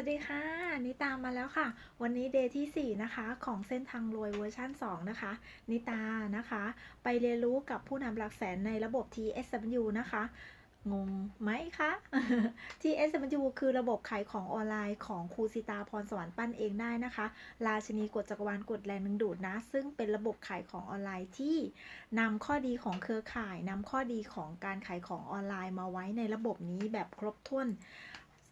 วัสดีค่ะ นิตามมาแล้วค่ะ วันนี้เดย์ที่ 4 นะคะ ของเส้นทางรวยเวอร์ชัน2 นะคะ นิตานะคะ ไปเรียนรู้กับผู้นำหลักแสนในระบบ TSW นะคะ งงไหมคะ TSW คือระบบขายของออนไลน์ของครูสิตาพรสวรรค์ปั้นเองได้นะคะ ราชินีกฎจักรวาลกฎแรงดึงดูดนะ ซึ่งเป็นระบบขายของออนไลน์ที่นำข้อดีของเครือข่ายนำข้อดีของการขายของออนไลน์มาไว้ในระบบนี้แบบครบถ้วน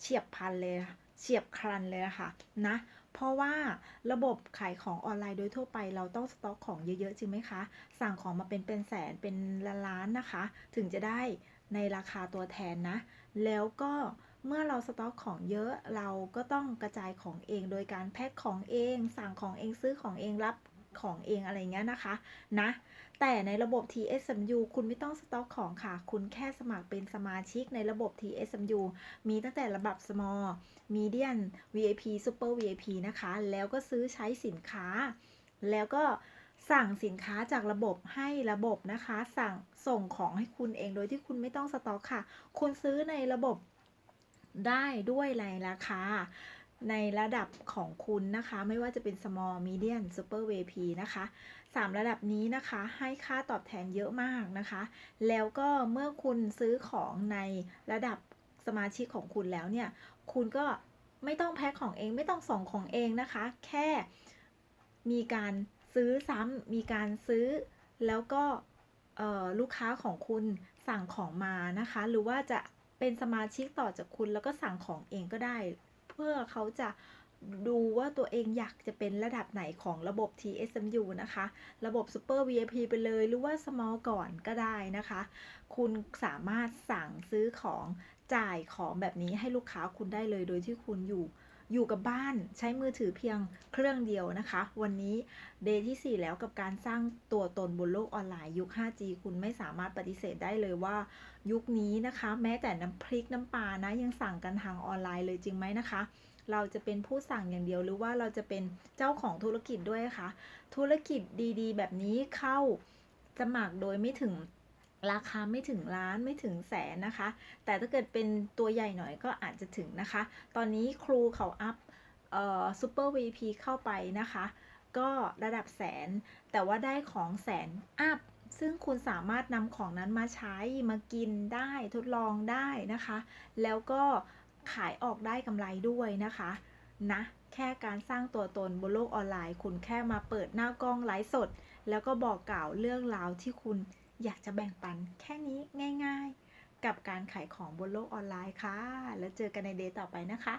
เฉียบพลันเลยะ เฉียบครันเลยนะคะนะ เพราะว่าระบบขายของออนไลน์โดยทั่วไป เราต้องสต็อกของเยอะๆจริงไหมคะ สั่งของมาเป็นเป็นแสนเป็นล้านนะคะ ถึงจะได้ในราคาตัวแทนนะ แล้วก็เมื่อเราสต็อกของเยอะเราก็ต้องกระจายของเอง โดยการแพ็คของเอง สั่งของเองซื้อของเองรับ ของเองอะไรเงี้ยนะคะนะแต่ในระบบ TSMU คุณไม่ต้องสต็อกของค่ะ คุณแค่สมัครเป็นสมาชิกในระบบ TSMU มีตั้งแต่ระดับ small medium VIP super VIP นะคะ แล้วก็ซื้อใช้สินค้า แล้วก็สั่งสินค้าจากระบบให้ระบบนะคะ สั่งส่งของให้คุณเองโดยที่คุณไม่ต้องสต็อกค่ะ คุณซื้อในระบบได้ด้วยในราคา ในระดับของคุณนะคะ ไม่ว่าจะเป็น small medium super VIP นะคะสามระดับนี้นะคะให้ค่าตอบแทนเยอะมากนะคะ แล้วก็เมื่อคุณซื้อของในระดับสมาชิกของคุณแล้วเนี่ย คุณก็ไม่ต้องแพ็คของเองไม่ต้องส่งของเองนะคะ แค่มีการซื้อซ้ำมีการซื้อแล้วก็ลูกค้าของคุณสั่งของมานะคะ หรือว่าจะเป็นสมาชิกต่อจากคุณแล้วก็สั่งของเองก็ได้ เพื่อเขาจะดูว่าตัวเองอยากจะเป็นระดับไหนของระบบ TSMU นะคะ ระบบ Super VIP ไปเลย หรือว่า Small ก่อนก็ได้นะคะ คุณสามารถสั่งซื้อของจ่ายของแบบนี้ให้ลูกค้าคุณได้เลย โดยที่คุณอยู่ อยู่กับบ้านใช้มือถือเพียงเครื่องเดียวนะคะ วันนี้เดย์ที่ 4 แล้วกับการสร้างตัวตนบนโลกออนไลน์ยุค 5G คุณไม่สามารถปฏิเสธได้เลยว่า ยุคนี้นะคะ แม้แต่น้ำพริกน้ำปลานะยังสั่งกันทางออนไลน์เลยจริงไหมนะคะ เราจะเป็นผู้สั่งอย่างเดียวหรือว่าเราจะเป็นเจ้าของธุรกิจด้วยคะธุรกิจดีๆ แบบนี้เข้าสมัครโดยไม่ถึง ราคาไม่ถึงล้านไม่ถึงแสนนะคะ แต่ถ้าเกิดเป็นตัวใหญ่หน่อยก็อาจจะถึงนะคะ ตอนนี้ครูเขาอัพเอ่อซูเปอร์ VP เข้าไปนะคะ ก็ระดับแสน แต่ว่าได้ของแสนอัพซึ่งคุณสามารถนำของนั้นมาใช้มากินได้ทดลองได้นะคะ แล้วก็ขายออกได้กำไรด้วยนะคะนะแค่การสร้างตัวตนบนโลกออนไลน์ คุณแค่มาเปิดหน้ากล้องไลฟ์สด แล้วก็บอกกล่าวเรื่องราวที่คุณ อยากจะแบ่งปันแค่นี้ง่าย ๆ กับการขายของบนโลกออนไลน์ค่ะ แล้วเจอกันในเดย์ต่อไปนะคะ